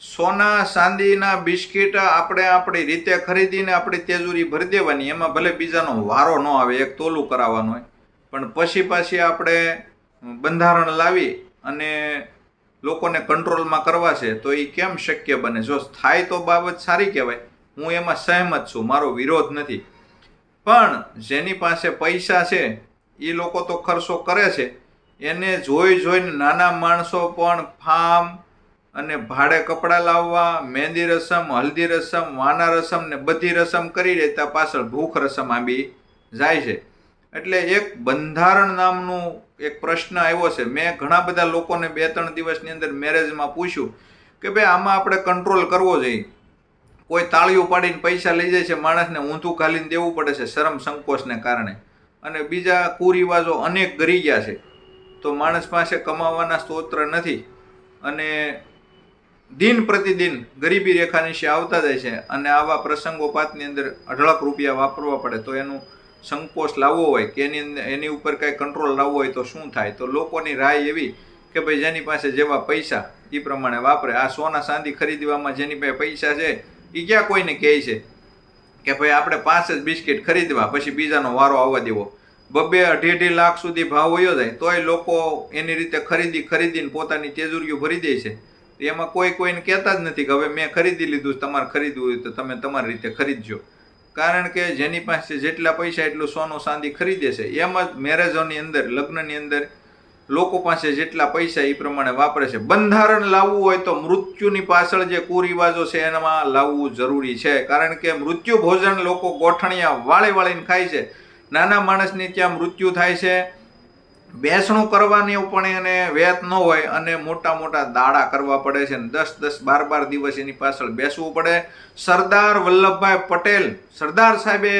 સોના, ચાંદીના બિસ્કિટ આપણે આપણી રીતે ખરીદીને આપણી તેજુરી ભરી દેવાની. એમાં ભલે બીજાનો વારો ન આવે, એક તોલું કરાવવાનું હોય. પણ પછી પાછી આપણે બંધારણ લાવી અને લોકોને કંટ્રોલમાં કરવા છે, તો એ કેમ શક્ય બને? જો થાય તો બાબત સારી કહેવાય. હું એમાં સહેમત છું, મારો વિરોધ નથી. પણ જેની પાસે પૈસા છે એ લોકો તો ખર્ચો કરે છે. એને જોઈ જોઈને નાના માણસો પણ ફાર્મ અને ભાડે કપડાં લાવવા, મહેંદી રસમ, હલ્દી રસમ, વાના રસમ ને બધી રસમ કરી રહેતા પાછળ ભૂખ રસમ આંબી જાય છે. એટલે એક બંધારણ નામનું એક પ્રશ્ન આવ્યો છે. મેં ઘણા બધા લોકોને બે ત્રણ દિવસની અંદર મેરેજમાં પૂછ્યું કે ભાઈ આમાં આપણે કંટ્રોલ કરવો જોઈએ. કોઈ તાળીઓ પાડીને પૈસા લઈ જાય છે માણસને ઊંધું ખાલીને દેવું પડે છે શરમ સંકોચને કારણે. અને બીજા કુરિવાજો અનેક ગરી ગયા છે. તો માણસ પાસે કમાવાના સ્તોત્ર નથી. અને દિન પ્રતિદિન ગરીબી રેખા નીચે આવતા જાય છે અને આવા પ્રસંગોપાતની અંદર અઢળક રૂપિયા વાપરવા પડે તો એનું સંકોચ લાવવો હોય કે એની એની ઉપર કાંઈ કંટ્રોલ લાવવો હોય તો શું થાય? તો લોકોની રાય એવી કે ભાઈ જેની પાસે જેવા પૈસા એ પ્રમાણે વાપરે. આ સોના ચાંદી ખરીદવામાં જેની પાસે પૈસા છે એ ક્યાં કોઈને કહે છે કે ભાઈ આપણે પાંચ જ બિસ્કિટ ખરીદવા, પછી બીજાનો વારો આવવા દેવો. બબે અઢી અઢી લાખ સુધી ભાવ વયો જાય, તોય લોકો એની રીતે ખરીદી ખરીદીને પોતાની તેજુરીઓ ભરી દે છે. એમાં કોઈ કોઈને કહેતા જ નથી કે હવે મેં ખરીદી લીધું તમારે ખરીદવું હોય તો તમે તમારી રીતે ખરીદજો. કારણ કે જેની પાસે જેટલા પૈસા એટલું સોનું ચાંદી ખરીદે છે. એમ જ મેરેજોની અંદર, લગ્નની અંદર લોકો પાસે જેટલા પૈસા એ પ્રમાણે વાપરે છે. બંધારણ લાવવું હોય તો મૃત્યુની પાછળ જે કુરિવાજો છે એનામાં લાવવું જરૂરી છે. કારણ કે મૃત્યુ ભોજન લોકો ગોઠણિયા વાળે વાળીને ખાય છે. નાના માણસની ત્યાં મૃત્યુ થાય છે. બેસણું કરવાની પણ એને વેત ન હોય અને મોટા મોટા દાડા કરવા પડે છે દસ દસ બાર બાર દિવસ એની પાછળ બેસવું પડે. સરદાર વલ્લભભાઈ પટેલ, સરદાર સાહેબે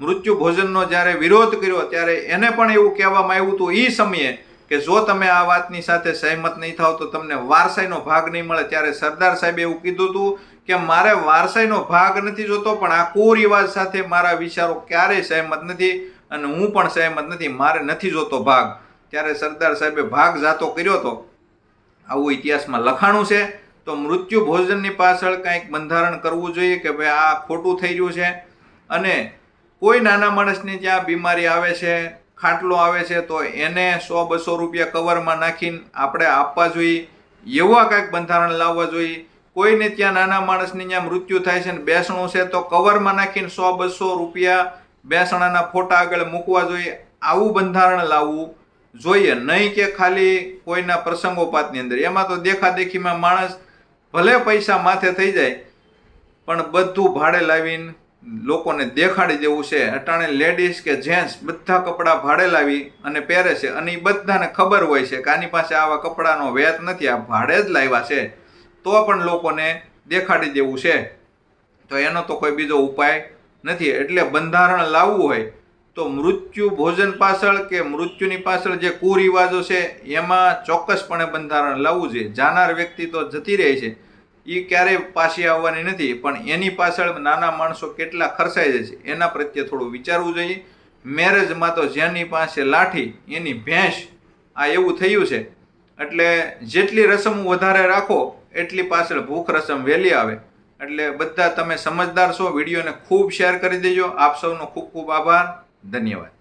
મૃત્યુ ભોજનનો જ્યારે વિરોધ કર્યો ત્યારે એને પણ એવું કહેવામાં આવ્યું હતું એ સમયે કે જો તમે આ વાતની સાથે સહેમત નહીં થાવ તો તમને વારસાઈનો ભાગ નહીં મળે. ત્યારે સરદાર સાહેબે એવું કીધું હતું કે મારે વારસાઈનો ભાગ નથી જોતો, પણ આ કુરિવાજ સાથે મારા વિચારો ક્યારેય સહેમત નથી અને હું પણ સહેમત નથી, મારે નથી જોતો ભાગ. ત્યારે સરદાર સાહેબે ભાગ જાતો કર્યો હતો આવું ઇતિહાસમાં લખાણું છે, તો મૃત્યુ ભોજનની પાછળ કંઈક બંધારણ કરવું જોઈએ કે ભાઈ આ ખોટું થઈ રહ્યું છે? અને કોઈ નાના માણસની ત્યાં બીમારી આવે છે, ખાટલો આવે છે, તો એને સો બસો રૂપિયા કવરમાં નાખીને આપણે આપવા જોઈએ, એવા કાંઈક બંધારણ લાવવા જોઈએ. કોઈને ત્યાં નાના માણસની જ્યાં મૃત્યુ થાય છે ને બેસણું છે, તો કવરમાં નાખીને સો બસો રૂપિયા બેસણાના ફોટા આગળ મૂકવા જોઈએ. આવું બંધારણ લાવવું જોઈએ. નહીં કે ખાલી કોઈના પ્રસંગોપાતની અંદર. એમાં તો દેખાદેખીમાં માણસ ભલે પૈસા માથે થઈ જાય, પણ બધું ભાડે લાવીને લોકોને દેખાડી દેવું છે. અટાણે લેડીઝ કે જેન્ટ્સ બધા કપડાં ભાડે લાવી અને પહેરે છે. અને એ બધાને ખબર હોય છે કે આની પાસે આવા કપડાનો વેત નથી. આ ભાડે જ લાવ્યા છે. તો પણ લોકોને દેખાડી દેવું છે. તો એનો તો કોઈ બીજો ઉપાય નથી. એટલે બંધારણ લાવવું હોય તો મૃત્યુ ભોજન પાછળ કે મૃત્યુની પાછળ જે કુરિવાજો છે, એમાં ચોક્કસપણે બંધારણ લાવવું જોઈએ. જાનાર વ્યક્તિ તો જતી રહે છે. એ ક્યારેય પાછી આવવાની નથી, પણ એની પાછળ નાના માણસો કેટલા ખર્ચાઈ જાય છે, એના પ્રત્યે થોડું વિચારવું જોઈએ. મેરેજમાં તો જેની પાસે લાઠી, એની ભેંસ, આ એવું થયું છે. એટલે જેટલી રસમ વધારે રાખો, એટલી પાછળ ભૂખ રસમ વહેલી આવે. એટલે બધા તમે સમજદાર છો, વિડીયોને ખૂબ શેર કરી દેજો. આપ સૌનો ખૂબ ખૂબ આભાર. धन्यवाद